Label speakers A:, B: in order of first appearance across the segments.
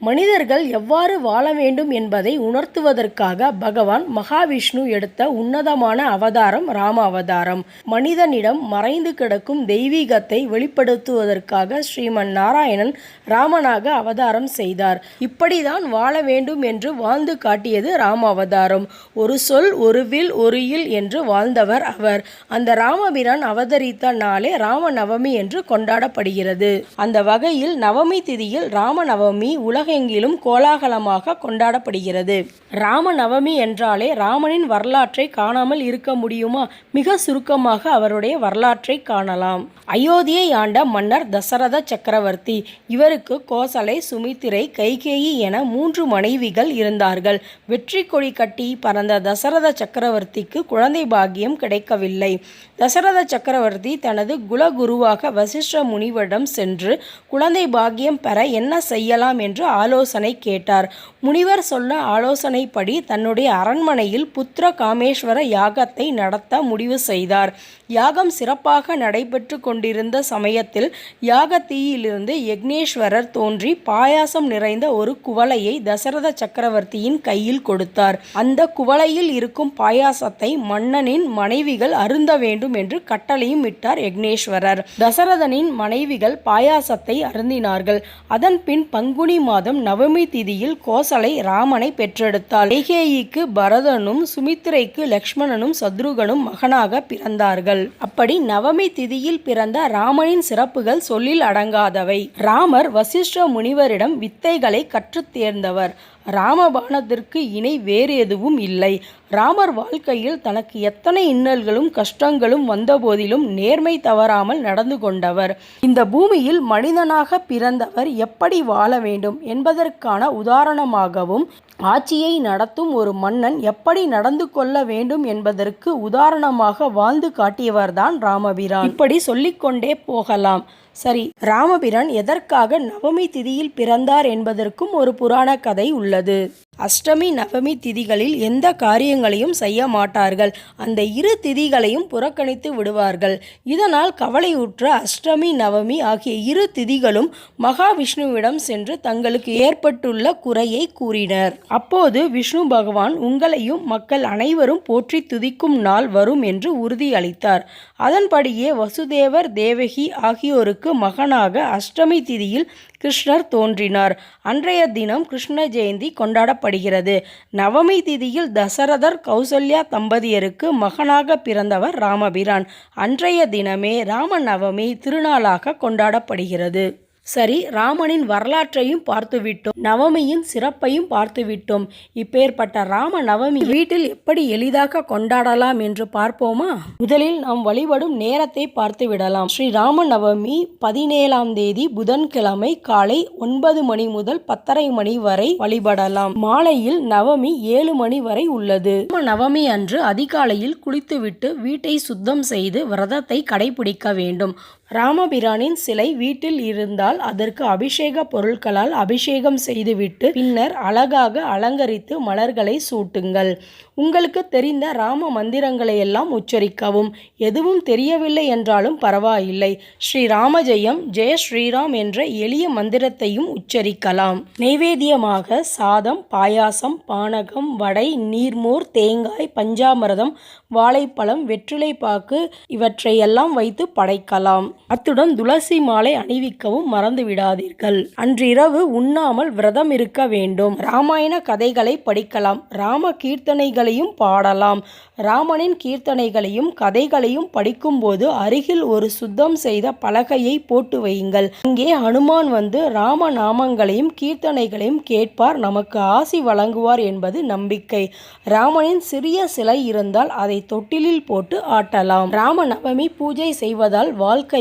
A: மனிதர்கள் எவ்வாறு வாழ வேண்டும் என்பதை உணர்த்துவதற்காக பகவான் மகாவிஷ்ணு எடுத்த உன்னதமான அவதாரம் ராம அவதாரம் மனிதனிடம் மறைந்து கிடக்கும் தெய்வீகத்தை வெளிப்படுத்துவதற்காக ஸ்ரீமன் நாராயணன் ராமனாக அவதாரம் செய்தார். இப்படிதான் வாழ வேண்டும் என்று வாழ்ந்து காட்டியது ராம அவதாரம் ஒரு சொல் ஒரு வில் ஒரு இல் என்று வாழ்ந்தவர் அவர். அந்த ராமபிரான் அவதரித்த நாளே ராம நவமி என்று கொண்டாடப்படுகிறது. அந்த வகையில் நவமி திதியில் ராம நவமி உலகெங்கிலும் கோலாகலமாக கொண்டாடப்படுகிறது. ராம நவமி என்றாலே ராமனின் வரலாற்றை காணாமல் இருக்க முடியுமா? மிக சுருக்கமாக அவருடைய வரலாற்றை காணலாம். அயோத்தியை ஆண்ட மன்னர் தசரத சக்கரவர்த்தி. இவருக்கு கோசலை சுமித்திரை கைகேயி என மூன்று மனைவிகள் இருந்தார்கள். வெற்றி கொடி கட்டி பறந்த தசரத சக்கரவர்த்திக்கு குழந்தை பாக்கியம் கிடைக்கவில்லை. தசரத சக்கரவர்த்தி தனது குலகுருவாக வசிஷ்ட முனிவரிடம் சென்று குழந்தை பாக்கியம் பெற என்ன செய்யலாம் என்று ஆலோசனை கேட்டார். முனிவர் சொன்ன ஆலோசனைப்படி தன்னுடைய அரண்மனையில் புத்திர காமேஸ்வர யாகத்தை நடத்த முடிவு செய்தார். யாகம் சிறப்பாக நடைபெற்று கொண்டிருந்த சமயத்தில் யாகத்தீயிலிருந்து யக்னேஸ்வரர் தோன்றி பாயாசம் நிறைந்த ஒரு குவளையை தசரத சக்கரவர்த்தியின் கையில் கொடுத்தார். அந்த குவளையில் இருக்கும் பாயாசத்தை மன்னனின் மனைவிகள் அருந்த வேண்டும் என்று கட்டளையும் இட்டார் யக்னேஸ்வரர். தசரதனின் மனைவிகள் பாயாசத்தை அருந்தினார்கள். அதன் பின் பங்குனி மாதம் நவமி திதியில் கோசலை ராமனை பெற்றெடுத்தாள். கைகேயிக்கு பரதனும் சுமித்திரைக்கு லக்ஷ்மணனும் சத்ருகனும் மகனாக பிறந்தார்கள். அப்படி நவமி திதியில் பிறந்த ராமனின் சிறப்புகள் சொல்லில் அடங்காதவை. ராமர் வசிஷ்ட முனிவரிடம் வித்தைகளை கற்றுத் தேர்ந்தவர். ராமபானத்திற்கு இணை வேறு எதுவும் இல்லை. ராமர் வாழ்க்கையில் தனக்கு எத்தனை இன்னல்களும் கஷ்டங்களும் வந்தபோதிலும் நேர்மை தவறாமல் நடந்து கொண்டவர். இந்த பூமியில் மனிதனாக பிறந்தவர் எப்படி வாழ வேண்டும் என்பதற்கான உதாரணமாகவும் ஆட்சியை நடத்தும் ஒரு மன்னன் எப்படி நடந்து கொள்ள வேண்டும் என்பதற்கு உதாரணமாக வாழ்ந்து காட்டியவர்தான் ராமபிரான் இப்படி சொல்லிக்கொண்டே போகலாம். சரி ராமபிரான் எதற்காக நவமி திதியில் பிறந்தார் என்பதற்கும் ஒரு புராண கதை உள்ளது. அஷ்டமி நவமி திதிகளில் எந்த காரியங்களையும் செய்ய மாட்டார்கள். அந்த இரு திதிகளையும் புறக்கணித்து விடுவார்கள். இதனால் கவலையுற்ற அஷ்டமி நவமி ஆகிய இரு திதிகளும் மகாவிஷ்ணுவிடம் சென்று தங்களுக்கு ஏற்பட்டுள்ள குறையை கூறினர். அப்போது விஷ்ணு பகவான் உங்களையும் மக்கள் அனைவரும் போற்றி துதிக்கும் நாள் வரும் என்று உறுதியளித்தார். அதன்படியே வசுதேவர் தேவகி ஆகியோருக்கு மகனாக அஷ்டமி திதியில் கிருஷ்ணர் தோன்றினார். அன்றைய தினம் கிருஷ்ண ஜெயந்தி கொண்டாடப்படுகிறது. நவமி திதியில் தசரதர் கௌசல்யா தம்பதியருக்கு மகனாக பிறந்தவர் ராமபிரான். அன்றைய தினமே ராம நவமி திருநாளாக கொண்டாடப்படுகிறது. சரி ராமனின் வரலாற்றையும் பார்த்துவிட்டோம். நவமியின் சிறப்பையும் பார்த்துவிட்டோம். இப்பேற்பட்ட ராம நவமி வீட்டில் எப்படி எளிதாக கொண்டாடலாம் என்று பார்ப்போமா? முதலில் நாம் வழிபடும் நேரத்தை பார்த்து விடலாம் ஸ்ரீ ராம நவமி பதினேழாம் தேதி புதன்கிழமை காலை ஒன்பது மணி முதல் பத்தரை மணி வரை வழிபடலாம். மாலையில் நவமி ஏழு மணி வரை உள்ளது. ராம நவமி அன்று அதிகாலையில் குளித்துவிட்டு வீட்டை சுத்தம் செய்து விரதத்தை கடைபிடிக்க வேண்டும். ராமபிரானின் சிலை வீட்டில் இருந்தால் அதற்கு அபிஷேக பொருட்களால் அபிஷேகம் செய்துவிட்டு பின்னர் அழகாக அலங்கரித்து மலர்களை சூட்டுங்கள். உங்களுக்கு தெரிந்த ராம மந்திரங்களை எல்லாம் உச்சரிக்கவும். எதுவும் தெரியவில்லை என்றாலும் பரவாயில்லை. ஸ்ரீ ராமஜெயம் ஜெய ஸ்ரீராம் என்ற எளிய மந்திரத்தையும் உச்சரிக்கலாம். நைவேத்தியமாக சாதம் பாயாசம் பானகம் வடை நீர்மோர் தேங்காய் பஞ்சாமிரதம் வாழைப்பழம் வெற்றிலை பாக்கு இவற்றையெல்லாம் வைத்து படைக்கலாம். அத்துடன் துளசி மாலை அணிவிக்கவும் மறந்து விடாதீர்கள். அன்றிரவு உண்ணாமல் விரதம் இருக்க வேண்டும். ராமாயண கதைகளை படிக்கலாம். ராம கீர்த்தனைகளையும் பாடலாம். ராமனின் கீர்த்தனைகளையும் கதைகளையும் படிக்கும்போது அருகில் ஒரு சுத்தம் செய்த பலகையை போட்டு வையுங்கள். அங்கே ஹனுமான் வந்து ராம நாமங்களையும் கீர்த்தனைகளையும் கேட்பார். நமக்கு ஆசி வழங்குவார் என்பது நம்பிக்கை. ராமனின் சிறிய சிலை இருந்தால் அதை தொட்டிலில் போட்டு ஆட்டலாம். ராம நவமி பூஜை செய்வதால்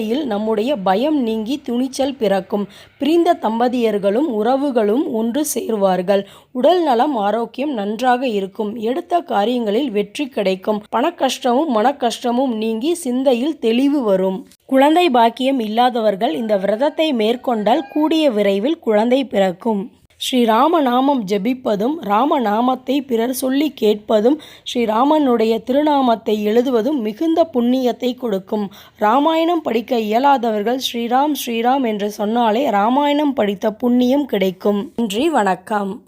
A: வாழ்க்கையில் நம்முடைய பயம் நீங்கி துணிச்சல் பிறக்கும். பிரிந்த தம்பதியர்களும் உறவுகளும் ஒன்று சேர்வார்கள். உடல் நலம் ஆரோக்கியம் நன்றாக இருக்கும். எடுத்த காரியங்களில் வெற்றி கிடைக்கும். பணக்கஷ்டமும் மனக்கஷ்டமும் நீங்கி சிந்தையில் தெளிவு வரும். குழந்தை பாக்கியம் இல்லாதவர்கள் இந்த விரதத்தை மேற்கொண்டால் கூடிய விரைவில் குழந்தை பிறக்கும். ஸ்ரீராமநாமம் ஜெபிப்பதும் ராமநாமத்தை பிறர் சொல்லி கேட்பதும் ஸ்ரீராமனுடைய திருநாமத்தை எழுதுவதும் மிகுந்த புண்ணியத்தை கொடுக்கும். ராமாயணம் படிக்க இயலாதவர்கள் ஸ்ரீராம் ஸ்ரீராம் என்று சொன்னாலே ராமாயணம் படித்த புண்ணியம் கிடைக்கும். நன்றி வணக்கம்.